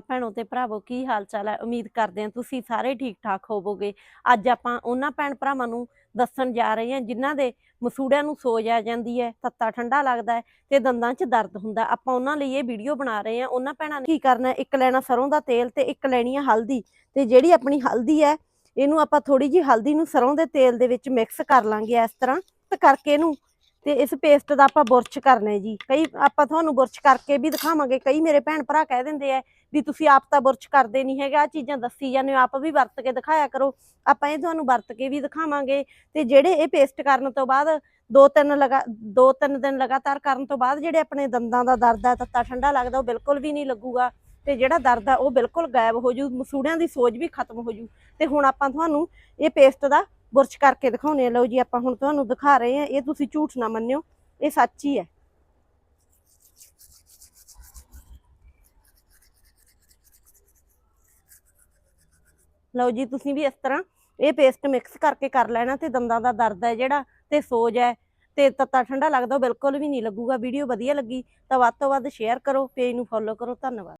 ਭੈਣੋ ਤੇ ਭਰਾਵੋ, ਕੀ ਹਾਲ ਚਾਲ ਹੈ? ਉਮੀਦ ਕਰਦੇ ਹਾਂ ਤੁਸੀਂ ਸਾਰੇ ਠੀਕ ਠਾਕ ਹੋਵੋਗੇ। ਅੱਜ ਆਪਾਂ ਉਹਨਾਂ ਭੈਣ ਭਰਾਵਾਂ ਨੂੰ ਦੱਸਣ ਜਾ ਰਹੇ ਹਾਂ ਜਿਨ੍ਹਾਂ ਦੇ ਮਸੂੜਿਆਂ ਨੂੰ ਸੋਜ ਆ ਜਾਂਦੀ ਹੈ, ਤੱਤਾ ਠੰਡਾ ਲੱਗਦਾ ਹੈ ਤੇ ਦੰਦਾਂ 'ਚ ਦਰਦ ਹੁੰਦਾ ਆਪਾਂ ਉਹਨਾਂ ਲਈ ਇਹ ਵੀਡੀਓ ਬਣਾ ਰਹੇ ਹਾਂ। ਉਹਨਾਂ ਭੈਣਾਂ ਨੇ ਕੀ ਕਰਨਾ ਇੱਕ ਲੈਣਾ ਸਰੋਂ ਦਾ ਤੇਲ ਤੇ ਇੱਕ ਲੈਣੀ ਹੈ ਹਲਦੀ ਤੇ ਜਿਹੜੀ ਆਪਣੀ ਹਲਦੀ ਹੈ, ਇਹਨੂੰ ਆਪਾਂ ਥੋੜੀ ਜੀ ਹਲਦੀ ਨੂੰ ਸਰੋਂ ਦੇ ਤੇਲ ਦੇ ਵਿੱਚ ਮਿਕਸ ਕਰ ਲਾਂਗੇ ਇਸ ਤਰ੍ਹਾਂ। ਤੇ ਕਰਕੇ ਇਹਨੂੰ ਤੇ ਇਸ ਪੇਸਟ ਦਾ ਆਪਾਂ ਬੁਰਸ਼ ਕਰਨਾ ਜੀ। ਕਈ ਆਪਾਂ ਤੁਹਾਨੂੰ ਬੁਰਸ਼ ਕਰਕੇ ਵੀ ਦਿਖਾਵਾਂਗੇ, ਕਈ ਮੇਰੇ ਭੈਣ ਭਰਾ ਕਹਿ ਦਿੰਦੇ ਆ ਵੀ ਤੁਸੀਂ ਆਪ ਤਾਂ ਬੁਰਸ਼ ਕਰਦੇ ਨਹੀਂ ਹੈਗੇ ਆ ਚੀਜ਼ਾਂ ਦੱਸੀ ਜਾਂਦੇ ਹੋ, ਆਪ ਵੀ ਵਰਤ ਕੇ ਦਿਖਾਇਆ ਕਰੋ। ਆਪਾਂ ਇਹ ਤੁਹਾਨੂੰ ਵਰਤ ਕੇ ਵੀ ਦਿਖਾਵਾਂਗੇ ਤੇ ਜਿਹੜੇ ਇਹ ਪੇਸਟ ਕਰਨ ਤੋਂ ਬਾਅਦ ਦੋ ਤਿੰਨ ਲਗਾ, ਦੋ ਤਿੰਨ ਦਿਨ ਲਗਾਤਾਰ ਕਰਨ ਤੋਂ ਬਾਅਦ ਜਿਹੜੇ ਆਪਣੇ ਦੰਦਾਂ ਦਾ ਦਰਦ ਹੈ, ਤੱਤਾ ਠੰਡਾ ਲੱਗਦਾ, ਉਹ ਬਿਲਕੁਲ ਵੀ ਨਹੀਂ ਲੱਗੂਗਾ ਤੇ ਜਿਹੜਾ ਦਰਦ ਆ ਉਹ ਬਿਲਕੁਲ ਗਾਇਬ ਹੋ ਜੂ, ਮਸੂੜਿਆਂ ਦੀ ਸੋਜ ਵੀ ਖਤਮ ਹੋ ਜੂ। ਤੇ ਹੁਣ ਆਪਾਂ ਤੁਹਾਨੂੰ ਇਹ ਪੇਸਟ ਦਾ ਬੁਰਸ਼ ਕਰਕੇ ਦਿਖਾਉਣੇ ਆ। ਲਓ ਜੀ, ਆਪਾਂ ਹੁਣ ਤੁਹਾਨੂੰ ਦਿਖਾ ਰਹੇ ਹਾਂ ਇਹ ਤੁਸੀਂ ਝੂਠ ਨਾ ਮੰਨਿਓ। ਇਹ ਸੱਚ ਹੀ ਹੈ। ਲਓ ਜੀ, ਤੁਸੀਂ ਵੀ ਇਸ ਤਰ੍ਹਾਂ ਇਹ ਪੇਸਟ ਮਿਕਸ ਕਰਕੇ ਕਰ ਲੈਣਾ ਤੇ ਦੰਦਾਂ ਦਾ ਦਰਦ ਹੈ ਜਿਹੜਾ ਤੇ ਸੋਜ ਹੈ ਤੇ ਤੱਤਾ ਠੰਡਾ ਲੱਗਦਾ ਉਹ ਬਿਲਕੁਲ ਵੀ ਨਹੀਂ ਲੱਗੂਗਾ। ਵੀਡੀਓ ਵਧੀਆ ਲੱਗੀ ਤਾਂ ਵੱਧ ਤੋਂ ਵੱਧ ਸ਼ੇਅਰ ਕਰੋ ਪੇਜ ਨੂੰ ਫੋਲੋ ਕਰੋ। ਧੰਨਵਾਦ।